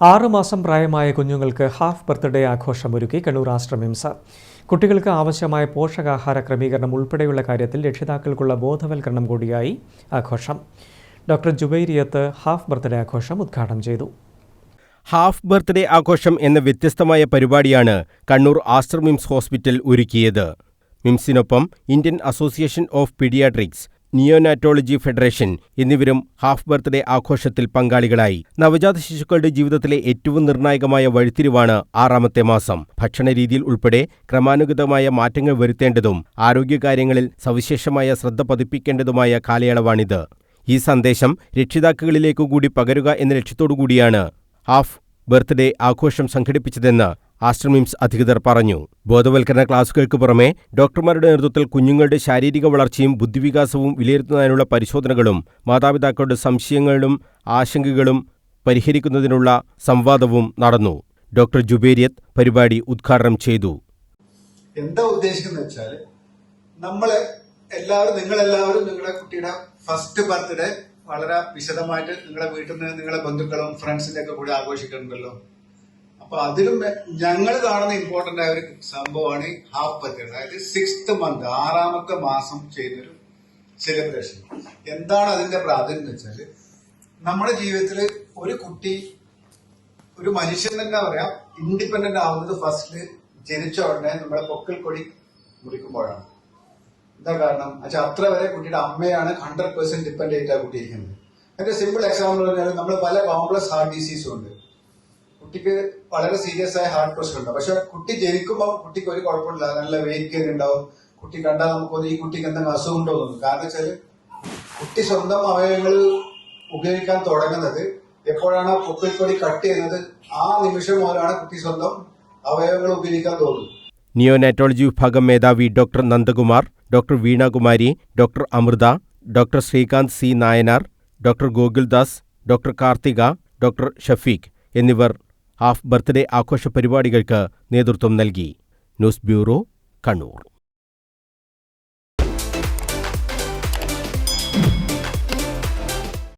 ആറുമാസം പ്രായമായ കുഞ്ഞുങ്ങൾക്ക് ഹാഫ് ബർത്ത്ഡേ ആഘോഷം ഒരുക്കി കണ്ണൂർ ആശ്രമിംസ കുട്ടികൾക്ക് ആവശ്യമായ പോഷകാഹാര ക്രമീകരണം ഉൾപ്പെടെയുള്ള കാര്യത്തിൽ രക്ഷിതാക്കൾക്കുള്ള ബോധവൽക്കരണം കൂടിയായി ആഘോഷം. ഡോക്ടർ ജുബൈരിയത്ത് ഹാഫ് ബർത്ത്ഡേ ആഘോഷം ഉദ്ഘാടനം ചെയ്തു. ഹാഫ് ബർത്ത്ഡേ ആഘോഷം എന്ന വ്യത്യസ്തമായ പരിപാടിയാണ് കണ്ണൂർ ആശ്രമിംസ് മിംസ് ഹോസ്പിറ്റൽ ഒരുക്കിയത്. മിംസിനൊപ്പം Indian association of paediatrics neonatology federation എന്നിവരും ഹാഫ് ബർത്ത്ഡേ ആഘോഷത്തിൽ പങ്കാളികളായി. നവജാത ശിശുക്കളുടെ ജീവിതത്തിലെ ഏറ്റവും നിർണായകമായ വഴിത്തിരിവാണ് ആറാമത്തെ മാസം. ഭക്ഷണരീതിയിൽ ഉൾപ്പെടെ ക്രമാനുഗതമായ മാറ്റങ്ങൾ വരുത്തേണ്ടതും ആരോഗ്യകാര്യങ്ങളിൽ സവിശേഷമായ ശ്രദ്ധ പതിപ്പിക്കേണ്ടതുമായ കാലയളവാണിത്. ഈ സന്ദേശം രക്ഷിതാക്കളിലേക്കു കൂടി പകരുക എന്ന ലക്ഷ്യത്തോടുകൂടിയാണ് ഹാഫ് ബർത്ത്ഡേ ആഘോഷം സംഘടിപ്പിച്ചതെന്ന് ആശ്രമിംസ് അധികൃതർ പറഞ്ഞു. ബോധവൽക്കരണ ക്ലാസുകൾക്ക് പുറമെ ഡോക്ടർമാരുടെ നേതൃത്വത്തിൽ കുഞ്ഞുങ്ങളുടെ ശാരീരിക വളർച്ചയും ബുദ്ധിവികാസവും വിലയിരുത്തുന്നതിനുള്ള പരിശോധനകളും മാതാപിതാക്കളുടെ സംശയങ്ങളും ആശങ്കകളും പരിഹരിക്കുന്നതിനുള്ള സംവാദവും നടന്നു. ഡോക്ടർ ജുബേരിയത്ത് പരിപാടി ഉദ്ഘാടനം ചെയ്തു. എന്താ ഉദ്ദേശിക്കുന്നത് വെച്ചാൽ നമ്മൾ എല്ലാവരും നിങ്ങളെല്ലാവരും നിങ്ങളുടെ കുട്ടിയുടെ ഫസ്റ്റ് ബർത്ത്ഡേ വളരെ വിശദമായിട്ട് നിങ്ങളുടെ വീട്ടിൽ നിന്ന് നിങ്ങളുടെ ബന്ധുക്കളും ഫ്രണ്ട്സിന്റെ ഒക്കെ കൂടെ ആഘോഷിക്കുന്നുണ്ടല്ലോ. അപ്പൊ അതിലും ഞങ്ങൾ കാണുന്ന ഇമ്പോർട്ടന്റ് ആയ ഒരു സംഭവമാണ് ഈ ഹാഫ് ബർത്ത്ഡേ അതായത് സിക്സ്ത് മന്ത് ആറാമത്തെ മാസം ചെയ്യുന്നൊരു സെലിബ്രേഷൻ എന്താണ് അതിന്റെ പ്രാധാന്യം എന്ന് വെച്ചാൽ നമ്മുടെ ജീവിതത്തിൽ ഒരു കുട്ടി ഒരു മനുഷ്യൻ തന്നെ പറയാം ഇൻഡിപെൻഡന്റ് ആവുന്നത് ഫസ്റ്റ് ജനിച്ച ഉടനെ നമ്മുടെ പൊക്കൽ കൊടി മുറിക്കുമ്പോഴാണ്. എന്താ കാരണം? വെച്ചാൽ അത്ര വരെ കുട്ടിയുടെ അമ്മയാണ് ഹൺഡ്രഡ് പെർസെന്റ് ഡിപ്പെൻഡ് ആയിട്ടാണ് കുട്ടി ഇരിക്കുന്നത് അതിന്റെ സിമ്പിൾ എക്സാമ്പിൾ പറഞ്ഞാൽ നമ്മൾ പല കോംപ്ലക്സ് ഹാർട്ട് ഡിസീസും ഉണ്ട്. കുട്ടിക്ക് വളരെ സീരിയസ് ആയ ഹാർട്ട് പ്രശ്നം ഉണ്ട്. പക്ഷെ കുട്ടി ജനിക്കുമ്പോൾ കുട്ടിക്ക് ഒരു കുഴപ്പമില്ല. നല്ല വെയിറ്റ് ഗെയിൻ ഉണ്ടാവും. കുട്ടി കണ്ടാൽ നമുക്കൊന്ന് ഈ കുട്ടിക്ക് എന്തെങ്കിലും അസുഖം ഉണ്ടോ എന്ന് കാരണം വെച്ചാൽ കുട്ടി സ്വന്തം അവയവങ്ങൾ ഉപയോഗിക്കാൻ തുടങ്ങുന്നത് എപ്പോഴാണ് ആ പൊക്കിൾക്കൊടി കട്ട് ചെയ്യുന്നത് ആ നിമിഷം മുതലാണ് കുട്ടി സ്വന്തം അവയവങ്ങൾ ഉപയോഗിക്കാൻ തോന്നുന്നത്. നിയോനാറ്റോളജി വിഭാഗം മേധാവി doctor Nandakumar doctor Veenakumari doctor Amritha doctor Srikanth C Nayanar doctor Gokuldas doctor Karthika doctor Shafeeq എന്നിവർ ഹാഫ് ബർത്ത്ഡേ ആഘോഷ പരിപാടികൾക്ക് നേതൃത്വം നൽകി. News bureau Kannur.